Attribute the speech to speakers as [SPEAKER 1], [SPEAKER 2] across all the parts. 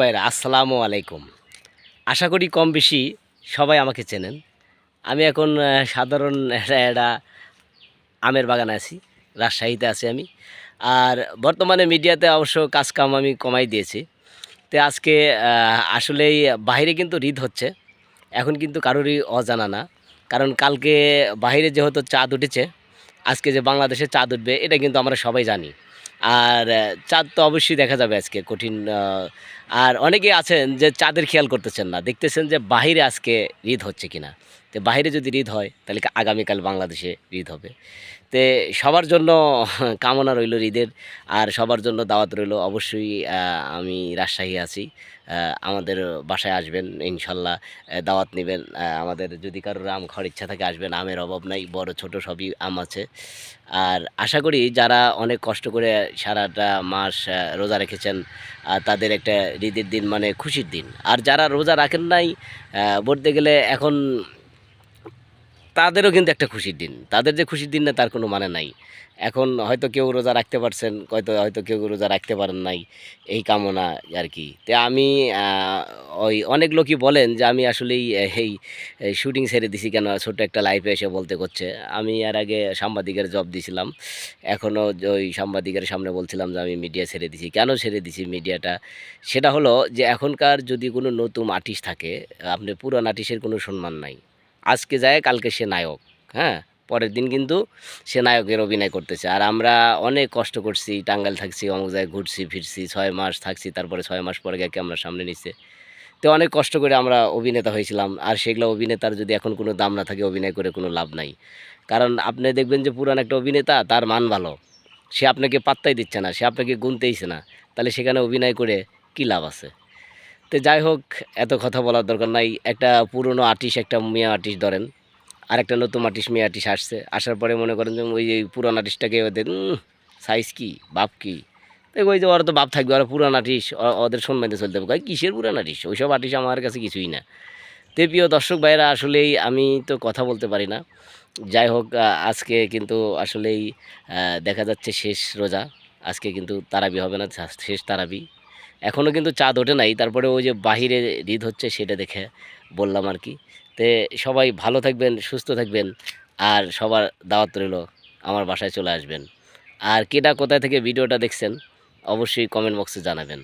[SPEAKER 1] ভাইরা, আসসালামু আলাইকুম। আশা করি কম বেশি সবাই আমাকে চেনেন। আমি এখন সাধারণ একটা আমের বাগানে আছি, রাজশাহীতে আছি আমি। আর বর্তমানে মিডিয়াতে অবশ্য কাজকাম আমি কমাই দিয়েছি। তো আজকে আসলেই বাইরে কিন্তু ঈদ হচ্ছে। এখন কিন্তু কারোরই অজানা না। কারণ কালকে বাইরে যেহেতু চাঁদ উঠেছে, আজকে যে বাংলাদেশে চাঁদ উঠবে, এটা কিন্তু আমরা সবাই জানি। আর চাঁদ তো অবশ্যই দেখা যাবে আজকে, কঠিন আর অনেকে আছেন যে চাঁদের খেয়াল করতেছেন না, দেখতেছেন যে বাহিরে আজকে ঈদ হচ্ছে কিনা। তো বাইরে যদি ঈদ হয়, তাহলে আগামীকাল বাংলাদেশে ঈদ হবে। তে সবার জন্য কামনা রইল ঈদের, আর সবার জন্য দাওয়াত রইল। অবশ্যই আমি রাজশাহী আছি আমাদের বাসায় আসবেন, ইনশাল্লাহ দাওয়াত নেবেন। আমাদের যদি কারোর আম খাওয়ার ইচ্ছা থাকে, আসবেন। আমের অভাব নাই, বড় ছোট সবই আম আছে। আর আশা করি যারা অনেক কষ্ট করে সারাটা মাস রোজা রেখেছেন তাদের একটা ঈদের দিন মানে খুশির দিন। আর যারা রোজা রাখেন নাই বলতে গেলে এখন তাদেরও কিন্তু একটা খুশির দিন। তাদের যে খুশির দিন না, তার কোনো মানে নাই। এখন হয়তো কেউ রোজা রাখতে পারছেন হয়তো হয়তো কেউ রোজা রাখতে পারেন নাই, এই কামনা আর কি। তো আমি ওই অনেক লোকই বলেন যে, আমি আসলেই এই শুটিং ছেড়ে দিছি কেন? ছোট্ট একটা লাইফে এসে বলতে করছে। আমি এর আগে সাংবাদিকের জব দিছিলাম। এখনও ওই সাংবাদিকের সামনে বলছিলাম যে, আমি মিডিয়া ছেড়ে দিছি। কেন ছেড়ে দিছি মিডিয়াটা সেটা হলো যে, এখনকার যদি কোনো নতুন আর্টিস্ট থাকে, আপনি পুরান আর্টিস্টের কোনো সম্মান নাই। আজকে যায়, কালকে সে নায়ক হ্যাঁ? পরের দিন কিন্তু সে নায়কের অভিনয় করতেছে। আর আমরা অনেক কষ্ট করছি, টাঙ্গাইল থাকছি, অমুক জায়গায় ঘুরছি, ফিরছি, ছয় মাস থাকছি, তারপরে ছয় মাস পরে গিয়ে আমরা সামনে নিচ্ছে তো অনেক কষ্ট করে আমরা অভিনেতা হয়েছিলাম। আর সেগুলো অভিনেতার যদি এখন কোনো দাম না থাকে, অভিনয় করে কোনো লাভ নাই। কারণ আপনি দেখবেন যে পুরান একটা অভিনেতা, তার মান ভালো। সে আপনাকে পাত্তাই দিচ্ছে না, সে আপনাকে গুনতেইছে না। তাহলে সেখানে অভিনয় করে কী লাভ আছে? তো যাই হোক, এত কথা বলার দরকার নাই। একটা পুরনো আর্টিস্ট, একটা মেয়ে আর্টিস্ট ধরেন। আর একটা নতুন আর্টিস্ট, মেয়ে আর্টিস্ট আসছে। আসার পরে মনে করেন যে ওই যে পুরান আর্টিস্টটাকে ওদের সাইজ কি, বাপ কি? ওই যে ওরা তো বাপ থাকবে, ওরা পুরান আর্টিস্ট ওদের সম্মানিত চলতে হবে। কিসের পুরান আর্টিস্ট? ওইসব আর্টিস্ট আমার কাছে কিছুই না। তো প্রিয় দর্শক ভাইরা আসলেই আমি তো কথা বলতে পারি না। যাই হোক আজকে কিন্তু আসলেই দেখা যাচ্ছে শেষ রোজা। আজকে কিন্তু তারাবি হবে না, শেষ তারাবি। এখনও কিন্তু চাঁদ ওঠে নাই। তারপরে ওই যে বাহিরে ঈদ হচ্ছে সেটা দেখে বললাম আর কি। তে সবাই ভালো থাকবেন, সুস্থ থাকবেন আর সবার দাওয়াত রইল, আমার বাসায় চলে আসবেন। আর কেটা কোথায় থেকে ভিডিওটা দেখছেন, অবশ্যই কমেন্ট বক্সে জানাবেন।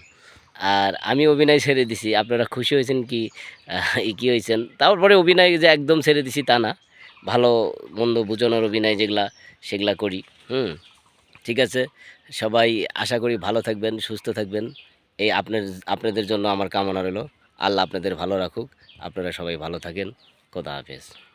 [SPEAKER 1] আর আমি অভিনয় ছেড়ে দিছি, আপনারা খুশি হয়েছেন কি কী হয়েছেন? তারপরে অভিনয় যে একদম ছেড়ে দিছি তা না। ভালো, মন্দ বোঝানোর অভিনয় যেগুলা, সেগুলা করি, হুম। ঠিক আছে? সবাই আশা করি ভালো থাকবেন, সুস্থ থাকবেন। এই আপনার, আপনাদের জন্য আমার কামনা রইল। আল্লাহ আপনাদের ভালো রাখুক। আপনারা সবাই ভালো থাকেন। খোদা হাফেজ।